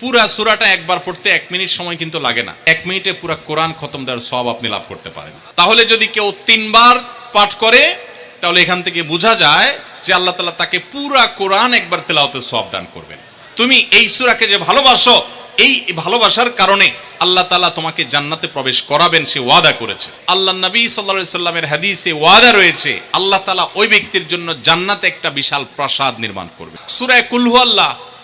পুরা সুরাটা একবার পড়তে এক মিনিট সময় কিন্তু লাগে না। এক মিনিটে পুরা কোরআন খতম দেওয়ার সব আপনি লাভ করতে পারেন। তাহলে যদি কেউ তিনবার পাঠ করে, তাহলে এখান থেকে বোঝা যায় যে আল্লাহ তালা তাকে পুরা কোরআন একবার তেলাওতে সব দান করবেন। তুমি এই সুরাকে যে ভালোবাসো, এই ভালোবাসার কারণে আল্লাহ তালা তোমাকে জান্নাতে প্রবেশ করাবেন, সে ওয়াদা করেছে। আল্লাহ নবী সাল্লা সাল্লামের হাদিসে ওয়াদা রয়েছে, আল্লাহ তালা ওই ব্যক্তির জন্য জান্নাতে একটা বিশাল প্রাসাদ নির্মাণ করবে। সুরায় কুলহু আল্লাহ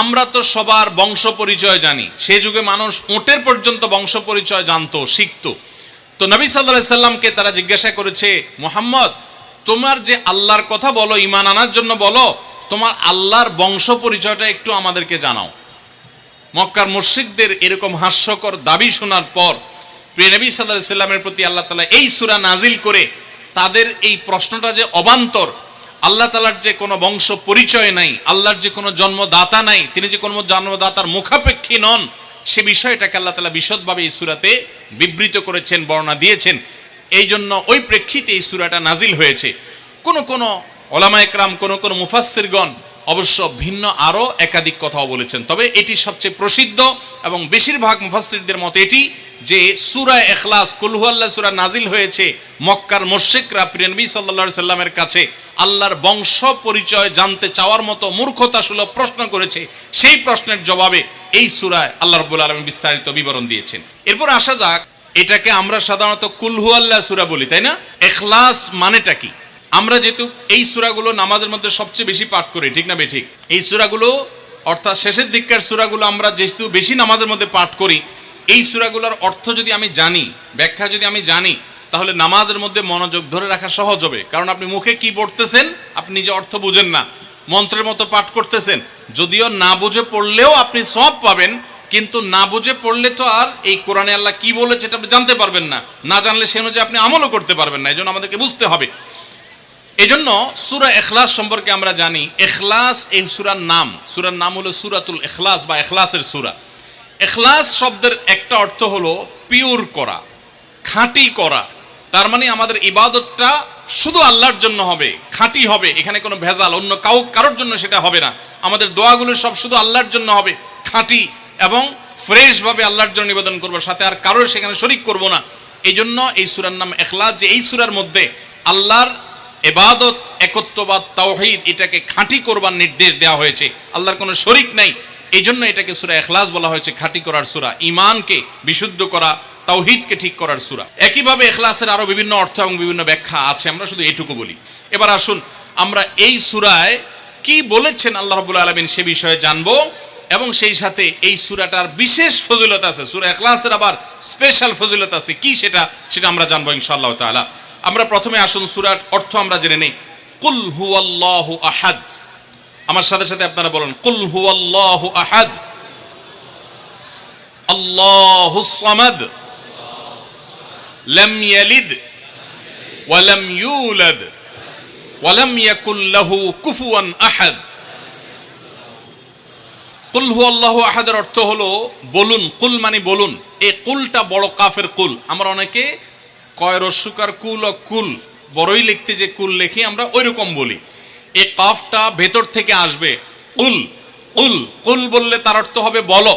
আমরা তো সবার বংশ পরিচয় জানি। সেই যুগে মানুষ ওটের পর্যন্ত বংশ পরিচয় জানতো, শিখতো। তো নবী সাল্লাহ সাল্লামকে তারা জিজ্ঞাসা করেছে, মোহাম্মদ, তোমার যে আল্লাহর কথা বলো ইমান আনার জন্য বলো, তোমার আল্লাহর বংশ পরিচয়টা একটু আমাদেরকে জানাও। মক্কার মুশ্রিকদের এরকম হাস্যকর দাবি শোনার পর প্রিয় নবী সাল্লাহ সাল্লামের প্রতি আল্লাহ তালা এই সুরা নাজিল করে তাদের এই প্রশ্নটা যে অবান্তর আল্লাহ তালার যে কোনো বংশ পরিচয় নাই, আল্লাহর যে কোনো জন্মদাতা নাই, তিনি যে কোনো জন্মদাতার মুখাপেক্ষী নন, সে বিষয়টাকে আল্লাহ তালা বিশদভাবে এই সুরাতে বিবৃত করেছেন, বর্ণনা দিয়েছেন। এই জন্য ওই প্রেক্ষিতে এই সুরাটা নাজিল হয়েছে। কোন কোনো ওলামা একরাম কোন কোন মুফাসসিরগণ অবশ্য ভিন্ন আরও একাধিক কথাও বলেছেন। তবে এটি সবচেয়ে প্রসিদ্ধ এবং বেশিরভাগ মুফাসসিরদের মতে এটি যে সুরা এখলাস কুলহুয়াল্লাহ সুরা নাজিল হয়েছে, মক্কার মোশেকরা প্রিয়নবী সাল্লা সাল্লামের কাছে আল্লাহর বংশ পরিচয় জানতে চাওয়ার মতো মূর্খতা সুলভ প্রশ্ন করেছে। সেই প্রশ্নের জবাবে এই সুরায় আল্লাহ রব্বুল আলম বিস্তারিত বিবরণ দিয়েছেন। এরপর আসা যাক, এটাকে আমরা সাধারণত কুলহুয়াল্লাহ সুরা বলি, তাই না? এখলাস মানেটা কি? আমরা যেহেতু এই সুরাগুলো নামাজের মধ্যে সবচেয়ে বেশি পাঠ করি, ঠিক না ঠিক? এই সুরাগুলো, অর্থাৎ শেষের দিককার সুরাগুলো আমরা যেহেতু বেশি নামাজের মধ্যে পাঠ করি, এই সুরাগুলোর অর্থ যদি আমি জানি, ব্যাখ্যা যদি আমি জানি, তাহলে নামাজের মধ্যে মনোযোগ ধরে রাখা সহজ হবে। কারণ আপনি মুখে কি পড়তেছেন, আপনি নিজে অর্থ বুঝেন না। মন্ত্রের মতো পাঠ করতেছেন। যদিও না বুঝে পড়লেও আপনি সব পাবেন, কিন্তু না বুঝে পড়লে তো আর এই কোরআনে আল্লাহ কি বলেছে আপনি জানতে পারবেন না। না জানলে সে অনুযায়ী আপনি আমলও করতে পারবেন না। এই জন্য আমাদেরকে বুঝতে হবে। এজন্য সুরা এখলাস সম্পর্কে আমরা জানি এখলাস এই সুরার নাম। সুরার নাম হলো সুরাতুল এখলাস বা এখলাসের সুরা। এখলাস শব্দের একটা অর্থ হলো পিওর করা, খাঁটি করা। তার মানে আমাদের ইবাদতটা শুধু আল্লাহর জন্য হবে, খাঁটি হবে, এখানে কোনো ভেজাল, অন্য কাউ কারোর জন্য সেটা হবে না। আমাদের দোয়াগুলো সব শুধু আল্লাহর জন্য হবে, খাঁটি এবং ফ্রেশভাবে আল্লাহর জন্য নিবেদন করব, সাথে আর কারোর সেখানে শরিক করব না। এই জন্য এই সুরার নাম এখলাস যে এই সুরার মধ্যে আল্লাহর এবাদত একত্ববাদ, তাওহিদ, এটাকে খাঁটি করবার নির্দেশ দেওয়া হয়েছে। আল্লাহর কোনো শরিক নাই। এই জন্য এটাকে সুরা এখলাস বলা হয়েছে, খাঁটি করার সুরা। ইমানকে বিশুদ্ধ করা, তাওহিদকে ঠিক করার সুরা। একইভাবে এখলাসের আরও বিভিন্ন অর্থ এবং বিভিন্ন ব্যাখ্যা আছে, আমরা শুধু এটুকু বলি। এবার আসুন, আমরা এই সুরায় কি বলেছেন আল্লাহ রাব্বুল আলামিন সে বিষয়ে জানব এবং সেই সাথে এই সুরাটার বিশেষ ফজিলত আছে। সুরা এখলাসের আবার স্পেশাল ফজিলত আছে। কি সেটা সেটা আমরা জানব ইনশাআল্লাহ তাআলা। আমরা প্রথমে আসুন, সুরার অর্থ আমরা জেনে নেই। কুল হুয়াল্লাহু আহাদ। আমার সাথে সাথে আপনারা বলুন, কুল হুয়াল্লাহু আহাদ। আল্লাহু সামাদ। লাম ইয়ালিদ। ওয়া লাম ইউলাদ। ওয়া লাম ইয়াকুল লাহু কুফুয়ান আহাদ। কুল হুয়াল্লাহু আহাদের অর্থ হলো, বলুন, কুল মানে বলুন। এই কুলটা বড় কাফের কুল। আমরা অনেকে কয় রস্যকার কুল ও কুল, বড়ই লিখতে যে কুল লেখি, আমরা ওই রকম বলি। এই কাফটা ভেতর থেকে আসবে, উল উল, কুল বললে তার অর্থ হবে বলো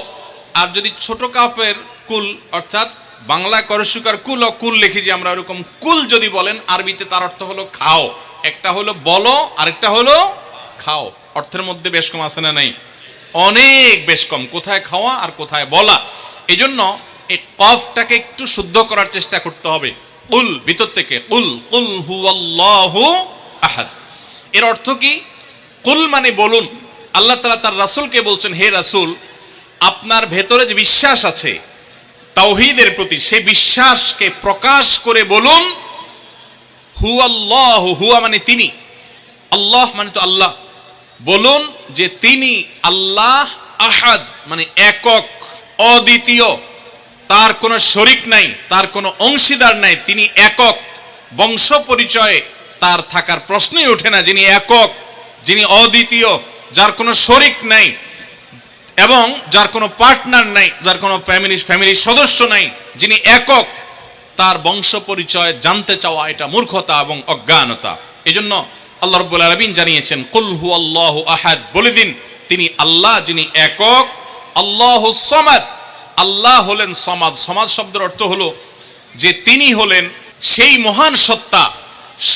আর যদি ছোট কাপের কুল, অর্থাৎ বাংলা করস্যকার কুল ও কুল লিখি যে আমরা ওরকম কুল যদি বলেন, আরবিতে তার অর্থ হলো খাও। একটা হলো বলো, আরেকটা হলো খাও। অর্থের মধ্যে বেশ কম আছে না নাই? অনেক বেশ কম। কোথায় খাওয়া আর কোথায় বলা? এই জন্য এই কফটাকে একটু শুদ্ধ করার চেষ্টা করতে হবে। উল, ভিতর থেকে। কুল কুল হুয়াল্লাহু আহাদ। এর অর্থ কি? কুল মানে বলুন। আল্লাহ তালা তার রাসূলকে বলছেন, হে রাসূল, আপনার ভেতরে যে বিশ্বাস আছে, তাওহীদের প্রতি সে বিশ্বাসকে প্রকাশ করে বলুন, হুয়াল্লাহ, হুয়া মানে তিনি। আল্লাহ মানে তো আল্লাহ। বলুন যে তিনি আল্লাহ আহাদ মানে একক, অদ্বিতীয়। তার কোনো শরিক নাই, তার কোনো অংশীদার নাই, তিনি একক। বংশ পরিচয়ে তার থাকার প্রশ্নই ওঠে না, যিনি একক, যিনি অদ্বিতীয়, যার কোনো শরিক নাই এবং যার কোনো পার্টনার নাই, যার কোনো ফ্যামিলি ফ্যামিলির সদস্য নাই, যিনি একক, তার বংশ পরিচয় জানতে চাওয়া এটা মূর্খতা এবং অজ্ঞানতা। এজন্য আল্লাহ রব্বুল আলমিন জানিয়েছেন, কুল হু আল্লাহ আহাদ। বলে দিন, তিনি আল্লাহ যিনি একক, আল্লাহ সমাদ। আল্লাহ হলেন সমাজ। সমাজ শব্দের অর্থ হলো যে তিনি হলেন সেই মহান সত্তা,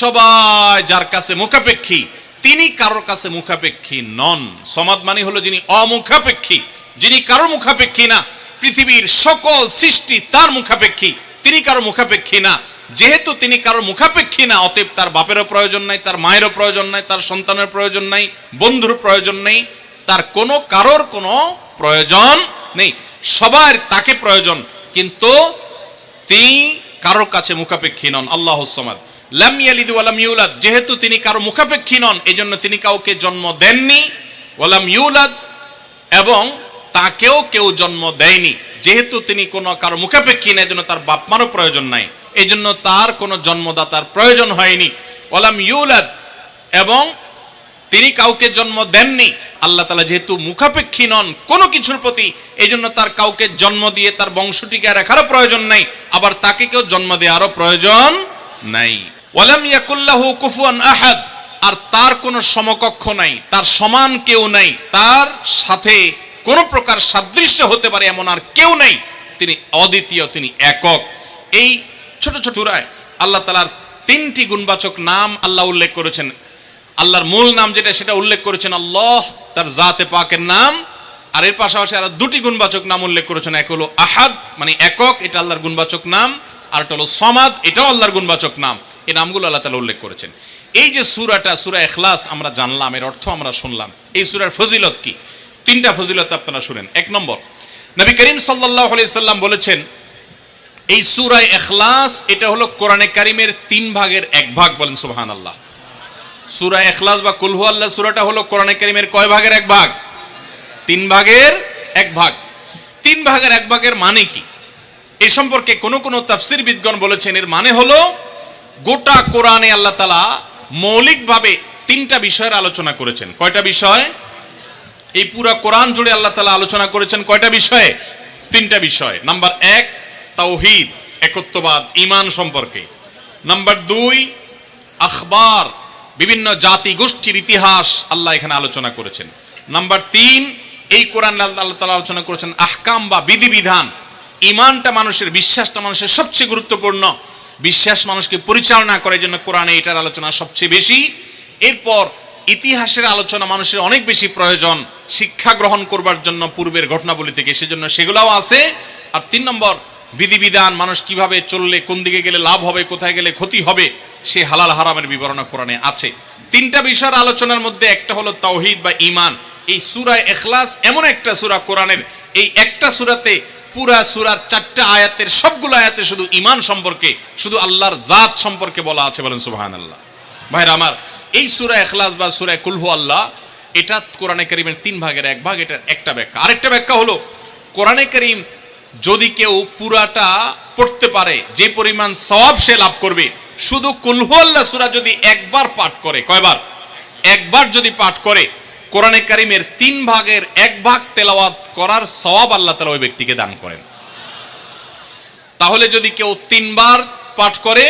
সবাই যার কাছে মুখাপেক্ষী, তিনি কারোর কাছে মুখাপেক্ষী নন। সমাজ মানে হলো যিনি অমুখাপেক্ষী, যিনি কারোর মুখাপেক্ষী না। পৃথিবীর সকল সৃষ্টি তার মুখাপেক্ষী, তিনি কারও মুখাপেক্ষী না। যেহেতু তিনি কারোর মুখাপেক্ষী না, অতএব তার বাপেরও প্রয়োজন নাই, তার মায়েরও প্রয়োজন নাই, তার সন্তানের প্রয়োজন নাই, বন্ধুর প্রয়োজন নেই, তার কোনো কারোর কোনো প্রয়োজন নেই। সবার তাকে প্রয়োজন, কিন্তু তিনি কারোর কাছে মুখাপেক্ষী নন, আল্লাহ লাম ইউলাদ, যেহেতু তিনি কারও মুখাপেক্ষী নন, এজন্য তিনি কাউকে জন্ম দেননি। ওয়ালাম ইউলাদ, এবং তাকেও কেউ জন্ম দেয়নি। যেহেতু তিনি কোনো কারও মুখাপেক্ষী না এজন্য তার বাপ মারও প্রয়োজন নাই। এই জন্য তার কোনো জন্মদাতার প্রয়োজন হয়নি। ওয়ালাম ইউলাদ, এবং তিনি কাউকে জন্ম দেননি। আল্লাহ তালা যেহেতু মুখাপেক্ষী নন কোনো কিছুর প্রতি এই জন্য তার কাউকে জন্ম দিয়ে তার বংশটিকে রাখারও প্রয়োজন নাই। আবার তাকে কেউ জন্ম দেওয়ারও প্রয়োজন নাই। ওয়ালাম ইয়াকুল্লাহু কুফুয়ান আহাদ। আর তার কোনো সমকক্ষ নাই, তার সমান কেউ নাই, তার সাথে কোনো প্রকার সাদৃশ্য হতে পারে এমন আর কেউ নাই। তিনি অদ্বিতীয়, তিনি একক। এই ছোট ছোট চূড়ায় আল্লাহ তালার তিনটি গুণবাচক নাম আল্লাহ উল্লেখ করেছেন। আল্লাহর মূল নাম যেটা, সেটা উল্লেখ করেছেন আল্লাহ, তার জাতে পাকের নাম। আর এর পাশাপাশি আরও দুটি গুণবাচক নাম উল্লেখ করেছেন, এক হলো আহাদ মানে একক, এটা আল্লাহর গুণবাচক নাম। আর একটা হলো সমাদ, এটাও আল্লাহর গুণবাচক নাম। এই নামগুলো আল্লাহ তালা উল্লেখ করেছেন। এই যে সুরাটা, সুরা এখলাস আমরা জানলাম, এর অর্থ আমরা শুনলাম। এই সুরার ফজিলত কি? তিনটা ফজিলত আপনারা শুনেন। এক নম্বর, নবী করিম সাল্লাহ সাল্লাম বলেছেন, এই সুরায় এখলাস এটা হলো কোরআনে কারিমের তিন ভাগের এক ভাগ বলেন সুবহান আল্লাহ সুরা এখলাস বা কুলহু আল্লাহ, সুরাটা হলো কোরআনে কারিমের কয় ভাগের এক ভাগ? তিন ভাগের এক ভাগ। তিন ভাগের এক ভাগের মানে কি? এ সম্পর্কে কোন কোন তাফসির বিদগণ বলেছেন, এর মানে হলো গোটা কোরআনে আল্লাহ তালা মৌলিকভাবে তিনটা বিষয়ের আলোচনা করেছেন। কয়টা বিষয়? এই পুরা কোরআন জুড়ে আল্লাহ তালা আলোচনা করেছেন কয়টা বিষয়ে? তিনটা বিষয়। নাম্বার এক, তাওহিদ, একত্ববাদ ইমান সম্পর্কে। নাম্বার দুই, আখবার বিভিন্ন জাতি গোষ্ঠীর ইতিহাস আল্লাহ এখানে আলোচনা করেছেন। নাম্বার তিন, এই কোরআন আল্লাহ তালা আলোচনা করেছেন আহকাম বা বিধিবিধান। ইমানটা মানুষের, বিশ্বাসটা মানুষের সবচেয়ে গুরুত্বপূর্ণ। বিশ্বাস মানুষকে পরিচালনা করার জন্য কোরআনে এটার আলোচনা সবচেয়ে বেশি। এরপর ইতিহাসের আলোচনা মানুষের অনেক বেশি প্রয়োজন, শিক্ষা গ্রহণ করবার জন্য পূর্বের ঘটনাবলী থেকে, সেজন্য সেগুলোও আছে। আর তিন নম্বর, বিধিবিধান মানুষ কীভাবে চললে, কোন দিকে গেলে লাভ হবে, কোথায় গেলে ক্ষতি হবে সে হালাল হারামের বিবরণ কোরআনে আছে। তিনটা বিষয়ের আলোচনার মধ্যে একটা হলো তাওহিদ বা ইমান এই সুরায় এখলাস এমন একটা সুরা কোরআনের, এই একটা সুরাতে পুরা সুরার চারটা আয়াতের সবগুলো আয়াতে শুধু ইমান সম্পর্কে, শুধু আল্লাহর জাত সম্পর্কে বলা আছে বলেন সুবাহান আল্লাহ ভাইরা আমার, এই সুরা এখলাস বা সুরায় কুলহু আল্লাহ, এটা কোরআনে করিমের তিন ভাগের এক ভাগ, এটার একটা ব্যাখ্যা। আরেকটা ব্যাখ্যা হলো, কোরআনে করিম যদি কেউ পুরাটা পড়তে পারে, যে পরিমাণ সওয়াব সে লাভ করবে শুধু কুলহু আল্লাহ সুরা যদি একবার পাঠ করে, কয়বার? একবার যদি পাঠ করে, কোরআনে কারিমের তিন ভাগের এক ভাগ তেলাওয়াত করার সওয়াব আল্লাহ তালা ওই ব্যক্তিকে দান করেন। তাহলে যদি কেউ তিনবার পাঠ করে,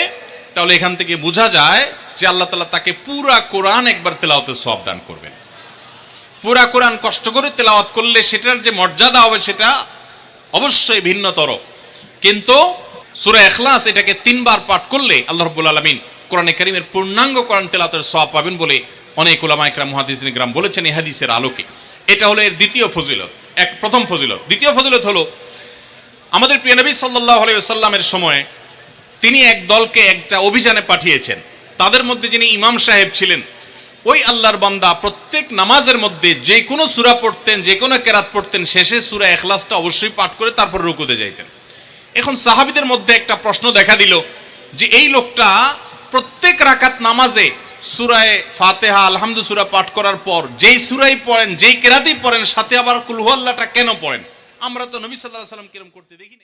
তাহলে এখান থেকে বোঝা যায় যে আল্লাহ তালা তাকে পুরা কোরআন একবার তেলাওয়াতের সওয়াব দান করবেন। পুরা কোরআন কষ্ট করে তেলাওয়াত করলে সেটার যে মর্যাদা হবে সেটা অবশ্যই ভিন্নতর। কিন্তু সুরা এখলাস এটাকে তিনবার পাঠ করলে আল্লাহ রব্বুল আলমিন কোরআনে করিমের পূর্ণাঙ্গ কোরআন তেলাতের সওয়াব পাবেন বলে অনেক ওলামা একরাম মুহাদিসিন গ্রাম বলেছেন এই হাদিসের আলোকে। এটা হলো এর দ্বিতীয় ফজিলত, এক প্রথম ফজিলত। দ্বিতীয় ফজিলত হলো, আমাদের প্রিয় নবী সাল্লাহ আলাইসাল্লামের সময় তিনি এক দলকে একটা অভিযানে পাঠিয়েছেন। তাদের মধ্যে যিনি ইমাম সাহেব ছিলেন, ওই আল্লাহর বান্দা প্রত্যেক নামাজের মধ্যে যে কোনো সুরা পড়তেন যে কোনো কেরাত পড়তেন, শেষে সুরা এখলাসটা অবশ্যই পাঠ করে তারপর রুকুতে যাইতেন। এখন সাহাবিদের মধ্যে একটা প্রশ্ন দেখা দিল যে এই লোকটা প্রত্যেক রাকাত নামাজে সুরায় ফাতেহা আলহামদু সুরা পাঠ করার পর যেই সুরাই পড়েন, যেই কেরাতেই পড়েন, সাথে আবার কুলহুয়াল্লাহটা কেন পড়েন? আমরা তো নবী সাল্লাহ সাল্লাম কিরম করতে দেখি